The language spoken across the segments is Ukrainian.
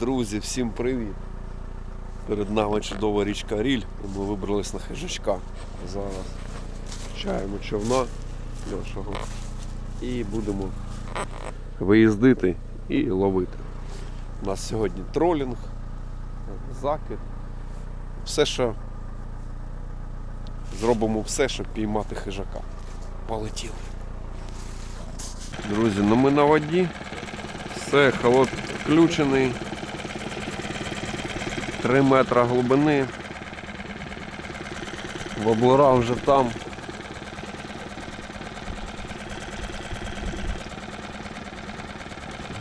Друзі, всім привіт! Перед нами чудова річка Ріль. Ми вибрались на хижачка. Зараз чаємо човна Льошого і будемо виїздити і ловити. У нас сьогодні тролінг, закид. Все, що зробимо все, щоб піймати хижака. Полетіли. Друзі, ну ми на воді. Все, холод включений. 3 метра глибини. Воблера вже там.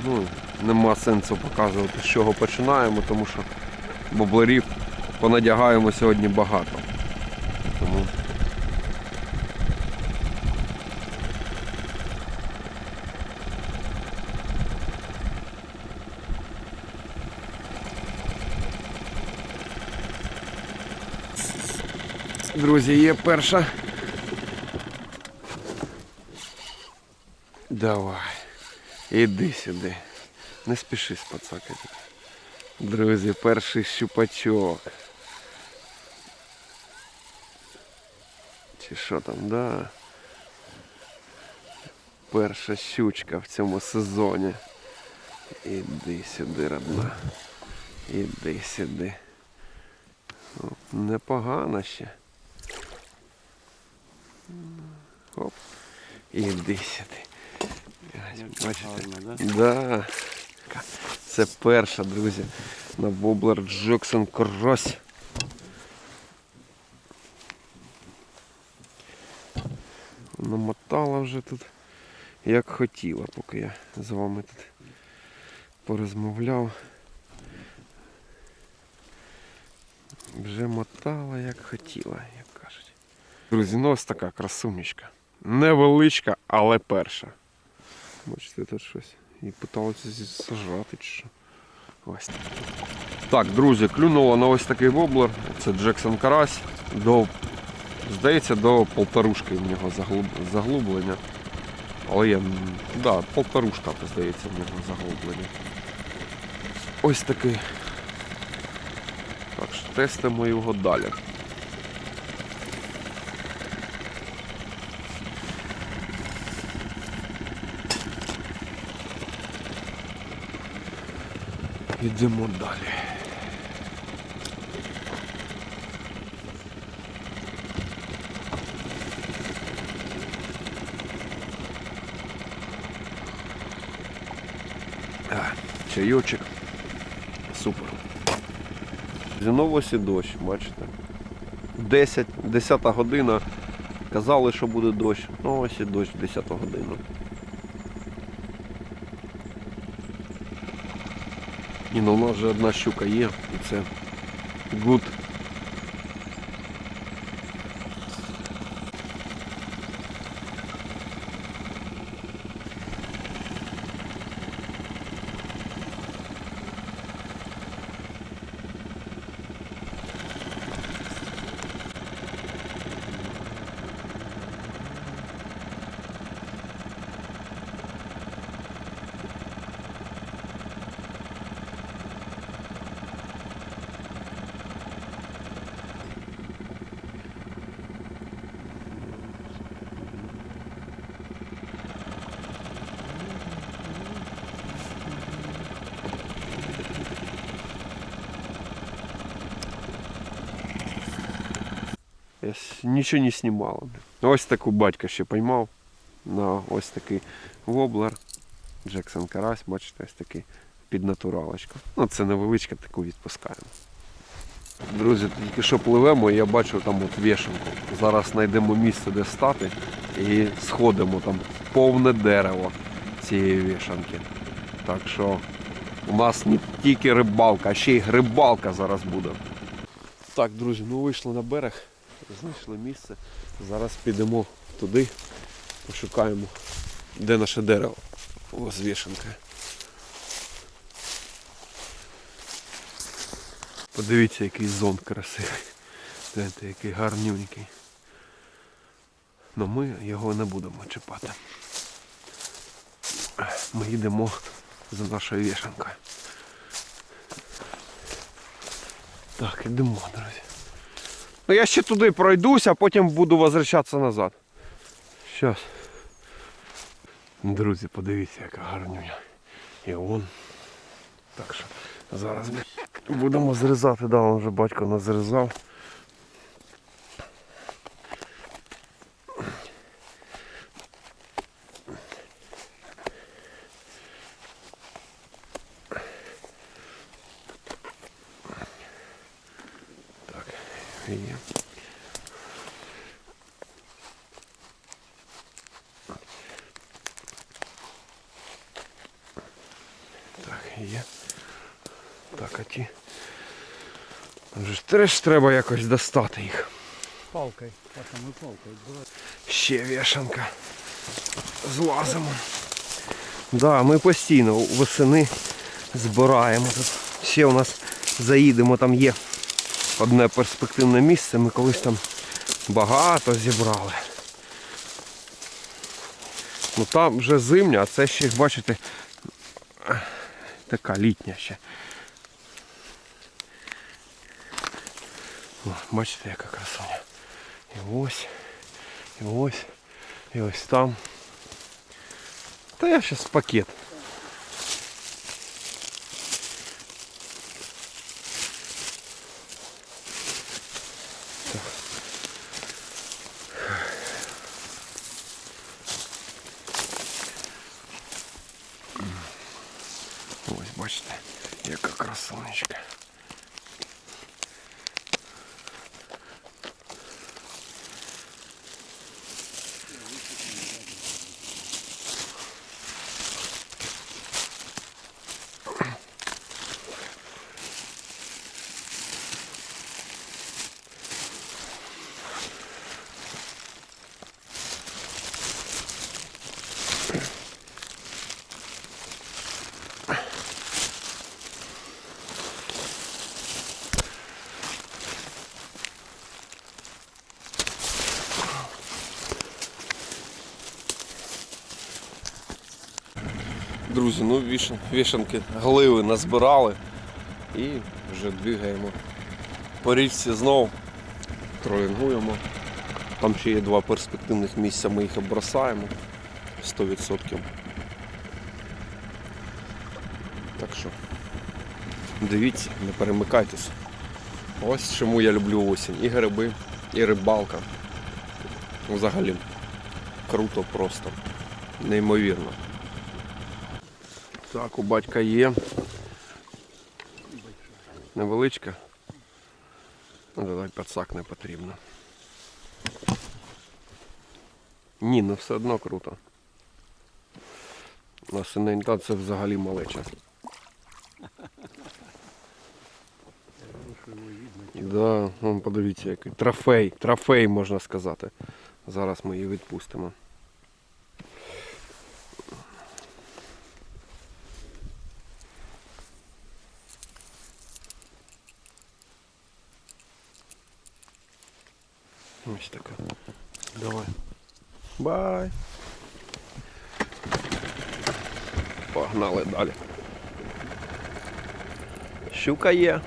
Ну, нема сенсу показувати, з чого починаємо, тому що боблерів понадягаємо сьогодні багато. Тому Друзі, є перша. Давай. Іди сюди. Не спіши спацакати. Друзі, перший щупачок. Чи що там, да? Перша щучка в цьому сезоні. Іди сюди, родна. Іди сюди. Непогано ще. Оп. Іди сюди. Бачите? Да. Це перша, друзі. На воблер Джексон Крось. Намотала вже тут як хотіла, поки я з вами тут порозмовляв. Вже мотала як хотіла. Друзі, ну ось така красунечка. Невеличка, але перша. Бачите, тут щось. І питалося зі- сажати чи що. Ось так. Так, друзі, клюнуло на ось такий воблер. Це Джексон Карась. До, здається, до полторушки в нього заглуб, заглублення. Але я. Да, полторушка, здається, в нього заглублення. Ось такий. Так що тестимо його далі. Йдемо далі. Чайочок. Супер. Знову ось і дощ, бачите. 10, 10 година. Казали, що буде дощ. Ну ось і дощ 10 годину. Ні, ну у нас вже одна щука є, і це good. Нічого не знімала. Ось таку батька ще поймав на ось такий воблер. Джексон Карась, бачите, ось такий під натуралочку. Ну, це невеличка, таку відпускаємо. Друзі, тільки що пливемо, я бачу там от вішенку. Зараз знайдемо місце, де стати і сходимо там повне дерево цієї вішанки. Так що у нас не тільки рибалка, а ще й грибалка зараз буде. Так, друзі, ну вийшли на берег, знайшли місце. Зараз підемо туди, пошукаємо, де наше дерево. Ось вішенка. Подивіться, який зон красивий. Гляньте, який гарнюнький. Но ми його не будемо чіпати. Ми йдемо за нашою вішанкою. Так, ідемо, друзі. Ну я ще туди пройдусь, а потім буду возвращатися назад. Щас. Друзі, подивіться, яка гарнюня. І он. Так що зараз будемо зрізати, да, он вже батько нас зрізав. Є. Так, є. Так, а ті. Там ж теж треба якось достати їх. Палкой. Так, а мы палкой. Ще вішанка. Злазимо. Да, ми постійно восени збираємо тут. Ще у нас заїдемо, там є одне перспективне місце, ми колись там багато зібрали. Ну там вже зимня, а це ще, бачите, така літня ще. О, бачите, яка красуня. І ось, і ось, і ось там. Та я зараз пакет. Так. Ось бачите, яка красунечка. Друзі, ну вішан, вішанки гливи назбирали і вже двигаємо по річці знов, тролінгуємо. Там ще є два перспективних місця, ми їх обросаємо 100%. Так що дивіться, не перемикайтесь. Ось чому я люблю осінь. І гриби, і рибалка. Взагалі круто просто. Неймовірно. Так, у батька є. Невеличка. Ну, давай пацак не потрібно. Ні, ну все одно круто. На синенька це взагалі малеча. Да, вон подивіться який. Трофей, трофей можна сказати. Зараз ми її відпустимо. Ось така. Давай. Бай. Погнали далі. Щука є.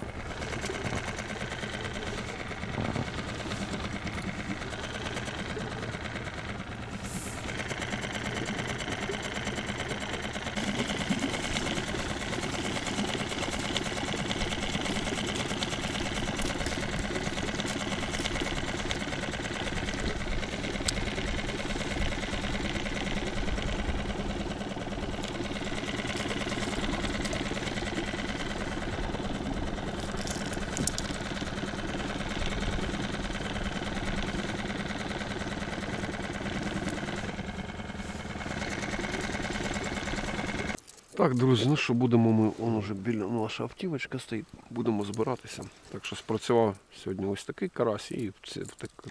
Так, друзі, ну що будемо ми, он уже біля наша автівочка стоїть, будемо збиратися. Так що спрацював сьогодні ось такий карась і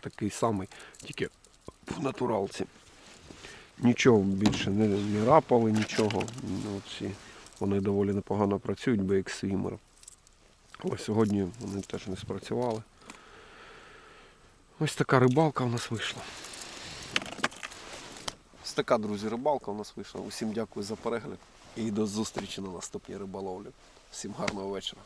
такий самий, тільки в натуралці. Нічого більше не, не рапали, нічого. Ну, ці, вони доволі непогано працюють, бо як свімер. Ось сьогодні вони теж не спрацювали. Ось така рибалка у нас вийшла. Ось така, друзі, рибалка у нас вийшла. Усім дякую за перегляд і до зустрічі на наступній риболовлі. Всім гарного вечора.